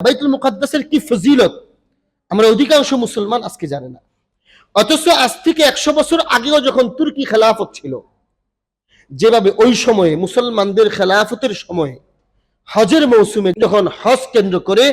বাইতুল মুকাদ্দাসের কি ফজিলত? আমরা অধিকাংশ মুসলমান আজকে জানে না। অথচ আজ থেকে একশো বছর আগেও যখন তুর্কি খেলাফত ছিল, যেভাবে ওই সময়ে মুসলমানদের খেলাফতের সময়ে হজের মৌসুমে যখন হজ কেন্দ্র করে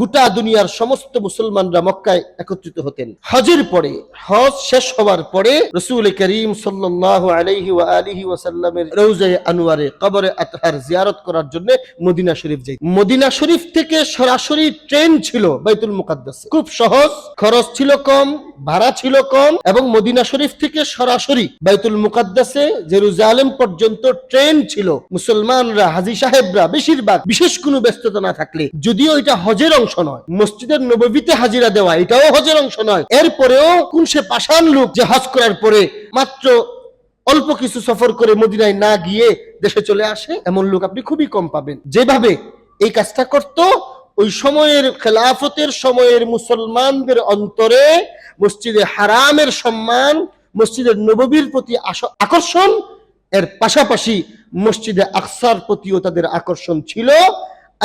গোটা দুনিয়ার সমস্ত মুসলমানরা মক্কায় একত্রিত হতেন। হজের পরে, হজ শেষ হওয়ার পরে রসুল করিম সাল্লাল্লাহু আলাইহি ওয়া আলিহি ওয়াসাল্লামের রওজায়ে আনোয়ারে কবরে আতহার জিয়ারত করার জন্য মদিনা শরীফ যাই মদিনা শরীফ থেকে সরাসরি ট্রেন ছিল বাইতুল মুকাদ্দাস। খুব সহজ, খরচ ছিল কম, ভাড়া ছিল কম এবং মদিনা শরীফ থেকে সরাসরি বাইতুল মুকাদ্দাসে জেরুজালেম পর্যন্ত ট্রেন ছিল। মুসলমানরা, হাজি সাহেবরা বেশিরভাগ, বিশেষ কোনো ব্যস্ততা না থাকলে, যদিও এটা হজের অংশ নয়। মসজিদের নববীতে হাজিরা দেওয়া, এটাও হজের অংশ নয়। এরপরেও কোন সে পাষাণ লোক যে হজ করার পরে মাত্র অল্প কিছু সফর করে মদিনায় না গিয়ে দেশে চলে আসে, এমন লোক আপনি খুবই কম পাবেন। যেভাবে এই কাজটা করত, ওই সময়ের খেলাফতের সময়ের মুসলমানদের অন্তরে মসজিদে হারামের সম্মান, মসজিদের নববীর প্রতি আকর্ষণ, এর পাশাপাশি মসজিদে আকসার প্রতিও তাদের আকর্ষণ ছিল।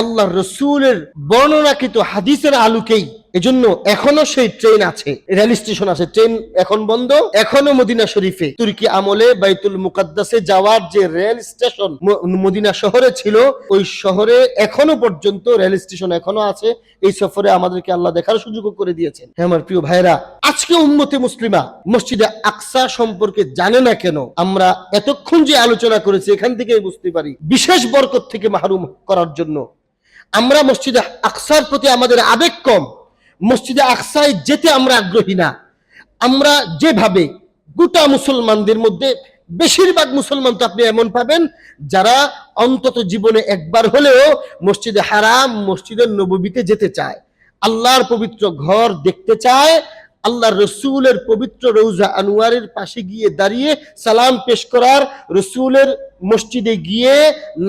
আল্লাহ রসুলের বর্ণনাকৃত হাদিসের আলোকেই। এজন্য এখনও সেই ট্রেন আছে। রেল স্টেশন আছে। ট্রেন এখন বন্ধ, এখনও মদিনা শরীফে। তুর্কি আমলে বাইতুল মুকাদ্দাসে যাওয়ার যে রেল স্টেশন মদিনা শহরে ছিল, ওই শহরে এখনও পর্যন্ত রেল স্টেশন এখনও আছে। এই সফরে আমাদেরকে আল্লাহ দেখার সুযোগ করে দিয়েছেন। হ্যাঁ আমার প্রিয় ভাইরা আজকে উম্মতে মুসলিমা মসজিদে আকসা সম্পর্কে জানে না কেন আমরা এতক্ষণ যে আলোচনা করেছি, এখান থেকেই বুঝতে পারি। বিশেষ বরকত থেকে মাহরুম করার জন্য। আমরা মসজিদে আকসার প্রতি আমাদের আবেগ কম। মসজিদে আকসায় যেতে আমরা আগ্রহী না। আমরা যেভাবে গোটা মুসলমানদের মধ্যে বেশিরভাগ মুসলমান তো আপনি এমন পাবেন, যারা অন্তত জীবনে একবার হলেও মসজিদে হারাম মসজিদের নবীতে যেতে চায়। আল্লাহর পবিত্র ঘর দেখতে চায় আল্লাহ রসুলের পবিত্র রৌজা আনোয়ারের পাশে গিয়ে দাঁড়িয়ে সালাম পেশ করার, রসুলের মসজিদে গিয়ে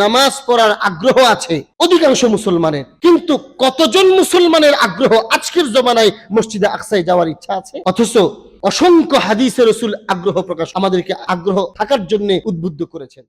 নামাজ পড়ার আগ্রহ আছে অধিকাংশ মুসলমানের। কিন্তু কতজন মুসলমানের আগ্রহ আজকের জমানায় মসজিদে আকসায় যাওয়ার ইচ্ছা আছে? অথচ অসংখ্য হাদিসে রসুল আগ্রহ প্রকাশ আমাদেরকে আগ্রহ থাকার জন্য উদ্বুদ্ধ করেছেন।